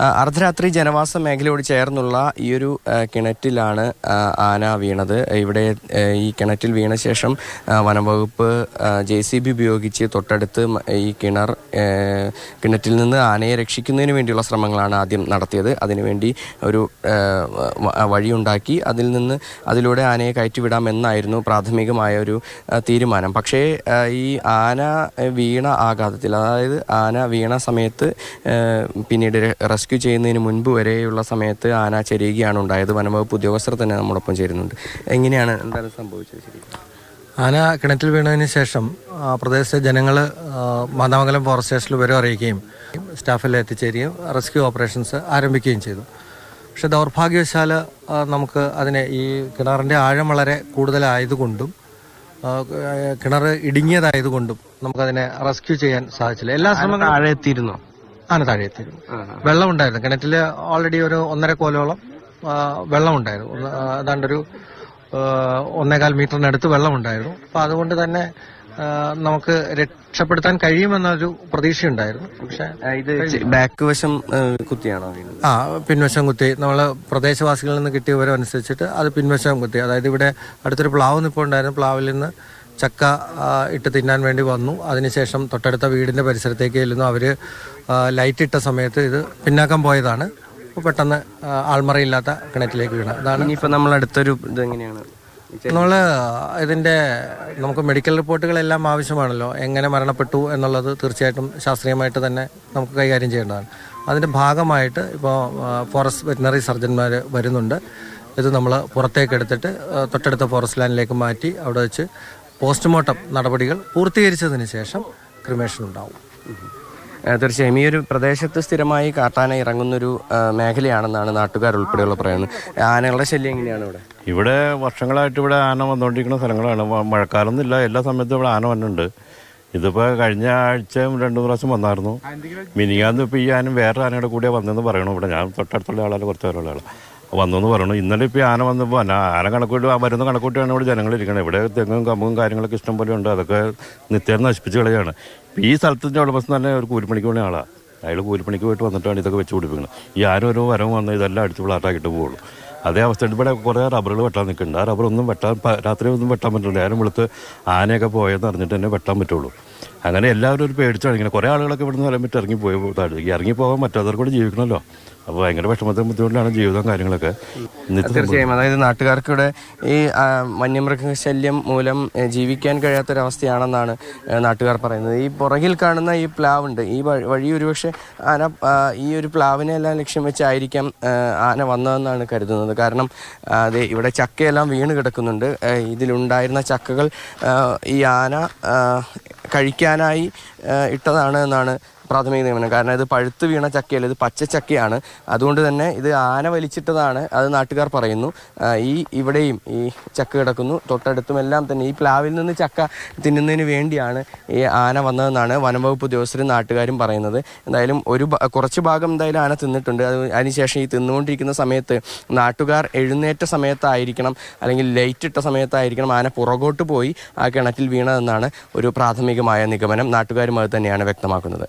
അർദ്ധരാത്രി ജനവാസ മേഖലയോട് ചേർന്നുള്ള ഈ ഒരു കിണറ്റിലാണ് ആന വീണത്. ഇവിടെ ഈ കിണറ്റിൽ വീണ ശേഷം വനംവകുപ്പ് ജെ സി ബി ഉപയോഗിച്ച് തൊട്ടടുത്ത് ഈ കിണർ കിണറ്റിൽ നിന്ന് ആനയെ രക്ഷിക്കുന്നതിന് വേണ്ടിയുള്ള ശ്രമങ്ങളാണ് ആദ്യം നടത്തിയത്. അതിനുവേണ്ടി ഒരു വഴിയുണ്ടാക്കി. അതിൽ നിന്ന് അതിലൂടെ ആനയെ കയറ്റിവിടാമെന്നായിരുന്നു പ്രാഥമികമായ ഒരു തീരുമാനം. പക്ഷേ ഈ ആന വീണ ആഘാതത്തിൽ അതായത് ആന വീണ സമയത്ത് പിന്നീട് റെസ്ക്യൂ ചെയ്യുന്നതിന് മുൻപ് വരെയുള്ള സമയത്ത് ആന ചെരിയുകയാണ് ഉണ്ടായത്. വനംവകുപ്പ് ഉദ്യോഗസ്ഥർ തന്നെ നമ്മോടൊപ്പം ചേരുന്നുണ്ട്. എങ്ങനെയാണ് എന്താണ് സംഭവിച്ചത് ശരിക്കും? ആന കിണറ്റിൽ വീണതിന് ശേഷം ആ, പ്രദേശത്തെ ജനങ്ങൾ മാതാമംഗലം ഫോറസ്റ്റ് സ്റ്റേഷനിൽ വിവരം അറിയിക്കുകയും സ്റ്റാഫിൽ എത്തിച്ചേരുകയും റെസ്ക്യൂ ഓപ്പറേഷൻസ് ആരംഭിക്കുകയും ചെയ്തു. പക്ഷെ ദൗർഭാഗ്യവശാൽ നമുക്ക് അതിനെ ഈ കിണറിന്റെ ആഴം വളരെ കൂടുതലായതുകൊണ്ടും കിണർ ഇടുങ്ങിയതായതുകൊണ്ടും നമുക്കതിനെ റെസ്ക്യൂ ചെയ്യാൻ സാധിച്ചില്ല. എല്ലാ ശ്രമങ്ങളും താഴെ എത്തിയിരുന്നോ? ആന താഴെ എത്തിയിരുന്നു വെള്ളം ഉണ്ടായിരുന്നു കിണറ്റിൽ ഓൾറെഡി ഒരു ഒന്നര കോലോളം വെള്ളമുണ്ടായിരുന്നു. വെള്ളം ഉണ്ടായിരുന്നു ഏതാണ്ടൊരു ഒന്നേകാൽ മീറ്ററിനടുത്ത് വെള്ളം ഉണ്ടായിരുന്നു അപ്പൊ അതുകൊണ്ട് തന്നെ നമുക്ക് രക്ഷപ്പെടുത്താൻ കഴിയുമെന്നൊരു പ്രതീക്ഷയുണ്ടായിരുന്നു. പക്ഷെ ഇത് ബാക്ക് വശം കുത്തിയാണോ ആ പിൻവശം കുത്തി. നമ്മൾ പ്രദേശവാസികളിൽ നിന്ന് കിട്ടിയ വിവരം അനുസരിച്ചിട്ട് അത് പിൻവശം കുത്തി. അതായത് ഇവിടെ അടുത്തൊരു പ്ലാവ് നിപ്പുണ്ടായിരുന്നു. പ്ലാവിൽ നിന്ന് ചക്ക ഇട്ട് തിന്നാൻ വേണ്ടി വന്നു. അതിനുശേഷം തൊട്ടടുത്ത വീടിന്റെ പരിസരത്തേക്ക് ചെല്ലുന്നു. അവർ ലൈറ്റ് ഇട്ട സമയത്ത് ഇത് പിന്നാക്കം പോയതാണ്. പെട്ടെന്ന് ആൾമറയില്ലാത്ത കിണറ്റിലേക്ക് വീണ. അതാണ് ഇനിയിപ്പോ നമ്മൾ അടുത്തൊരു ഇത് എങ്ങനെയാണ്? നമ്മൾ ഇതിന്റെ നമുക്ക് മെഡിക്കൽ റിപ്പോർട്ടുകളെല്ലാം ആവശ്യമാണല്ലോ. എങ്ങനെ മരണപ്പെട്ടു എന്നുള്ളത് തീർച്ചയായിട്ടും ശാസ്ത്രീയമായിട്ട് തന്നെ നമുക്ക് കൈകാര്യം ചെയ്യേണ്ടതാണ്. അതിന്റെ ഭാഗമായിട്ട് ഇപ്പോൾ ഫോറസ്റ്റ് വെറ്റിനറി സർജന്മാർ വരുന്നുണ്ട്. ഇത് നമ്മൾ പുറത്തേക്ക് എടുത്തിട്ട് തൊട്ടടുത്ത ഫോറസ്റ്റ് ലാൻഡിലേക്ക് മാറ്റി അവിടെ വെച്ച് പോസ്റ്റ്മോർട്ടം നടപടികൾ പൂർത്തീകരിച്ചതിന് ശേഷം ക്രിമേഷൻ ഉണ്ടാവും തീർച്ചയായും. ഈ ഒരു പ്രദേശത്ത് സ്ഥിരമായി കാട്ടാന ഇറങ്ങുന്നൊരു മേഖലയാണെന്നാണ് നാട്ടുകാർ ഉൾപ്പെടെയുള്ള പറയുന്നത്. ആനകളുടെ ശല്യം എങ്ങനെയാണ് ഇവിടെ? ഇവിടെ വർഷങ്ങളായിട്ട് ഇവിടെ ആന വന്നുകൊണ്ടിരിക്കുന്ന സ്ഥലങ്ങളാണ്. മഴക്കാലം മഴക്കാലമൊന്നുമില്ല എല്ലാ സമയത്തും ഇവിടെ ആന വന്നിട്ടുണ്ട്. ഇതിപ്പോൾ കഴിഞ്ഞ ആഴ്ചയും രണ്ടു മൂന്ന് പ്രാവശ്യം വന്നായിരുന്നു. മിനിയാന്ന് ഇപ്പോൾ ഈ ആനും വേറെ ആനയുടെ കൂടെ വന്നെന്ന് പറയണം ഇവിടെ. ഞാൻ തൊട്ടടുത്തുള്ള ആളാണ് കുറച്ച് പേരുള്ള ആളാണ്. വന്നു എന്ന് പറയണു. ഇന്നലെ ഇപ്പോൾ ആന വന്നപ്പോൾ ആന ആന കണക്കൂട്ടി വരുന്ന കണക്കൂട്ടിയാണ് ഇവിടെ ജനങ്ങൾ ഇരിക്കുന്നത് ഇവിടെ തെങ്ങും കമ്പും കാര്യങ്ങളൊക്കെ ഇഷ്ടം പോലെ ഉണ്ട്. അതൊക്കെ നിത്യം നശിപ്പിച്ച് കളയാണ്. ഈ സ്ഥലത്തിന്റെ ഉടമസ്ഥൻ തന്നെ ഒരു കൂലിപ്പണിക്ക് വേണ്ടി ആളാണ് അയാൾ കൂലിപ്പണിക്ക് പോയിട്ട് വന്നിട്ടാണ് ഇതൊക്കെ വെച്ച് പിടിപ്പിക്കുന്നത് ഈ ആരും ഓരോ വരവ് വന്ന് ഇതെല്ലാം അടിച്ച് ഫ്ലാറ്റാക്കിയിട്ട് പോകുള്ളൂ. അതേ അവസ്ഥ ഇവിടെ കുറേ റബ്ബറുകൾ വെട്ടാൻ നിൽക്കുന്നുണ്ട്. ആ റബ്ബർ ഒന്നും വെട്ടാൻ രാത്രി ഒന്നും വെട്ടാൻ പറ്റില്ല ആരും വെളുത്ത് ആനയൊക്കെ പോയെന്ന് അറിഞ്ഞിട്ട് തന്നെ വെട്ടാൻ പറ്റുള്ളൂ. അങ്ങനെ എല്ലാവരും ഒരു പേടിച്ചാണ്. ഇങ്ങനെ കുറേ ആളുകളൊക്കെ ഇവിടുന്ന് പറയാൻ പറ്റും പറ്റി ഇറങ്ങി പോയി താഴേക്ക് ഇറങ്ങി പോകാൻ മറ്റവർക്ക് കൂടെ ജീവിക്കണമല്ലോ അപ്പോൾ ഭയങ്കര വിഷമത്തെ ബുദ്ധിമുട്ടിലാണ് ജീവിതം കാര്യങ്ങളൊക്കെ. തീർച്ചയായും. അതായത് നാട്ടുകാർക്ക് ഇവിടെ ഈ വന്യമൃഗ ശല്യം മൂലം ജീവിക്കാൻ കഴിയാത്തൊരവസ്ഥയാണെന്നാണ് നാട്ടുകാർ പറയുന്നത്. ഈ പുറകിൽ കാണുന്ന ഈ പ്ലാവുണ്ട്. ഈ വഴി- വഴി ഒരുപക്ഷെ ആന ഈ ഒരു പ്ലാവിനെ എല്ലാം ലക്ഷ്യം വെച്ചായിരിക്കാം ആന വന്നതെന്നാണ് കരുതുന്നത്. കാരണം അതെ ഇവിടെ ചക്കയെല്ലാം വീണ് കിടക്കുന്നുണ്ട്. ഇതിലുണ്ടായിരുന്ന ചക്കകൾ ഈ ആന കഴിക്കാനായി ഇട്ടതാണ് എന്നാണ് പ്രാഥമിക നിഗമനം. കാരണം ഇത് പഴുത്ത് വീണ ചക്കയല്ല ഇത് പച്ച ചക്കയാണ്. അതുകൊണ്ട് തന്നെ ഇത് ആന വലിച്ചിട്ടതാണ് അത് നാട്ടുകാർ പറയുന്നു. ഈ ഇവിടെയും ഈ ചക്ക കിടക്കുന്നു. തൊട്ടടുത്തും എല്ലാം തന്നെ ഈ പ്ലാവിൽ നിന്ന് ചക്ക തിന്നുന്നതിന് വേണ്ടിയാണ് ഈ ആന വന്നതെന്നാണ് വനംവകുപ്പ് ഉദ്യോഗസ്ഥരും നാട്ടുകാരും പറയുന്നത്. എന്തായാലും ഒരു കുറച്ച് ഭാഗം എന്തായാലും ആന തിന്നിട്ടുണ്ട്. അത് അതിനുശേഷം ഈ തിന്നുകൊണ്ടിരിക്കുന്ന സമയത്ത് നാട്ടുകാർ എഴുന്നേറ്റ സമയത്തായിരിക്കണം അല്ലെങ്കിൽ ലൈറ്റ് ഇട്ട സമയത്തായിരിക്കണം ആന പുറകോട്ട് പോയി ആ കിണറ്റിൽ വീണതെന്നാണ് ഒരു പ്രാഥമികമായ നിഗമനം. അത് തന്നെയാണ് വ്യക്തമാക്കുന്നത്.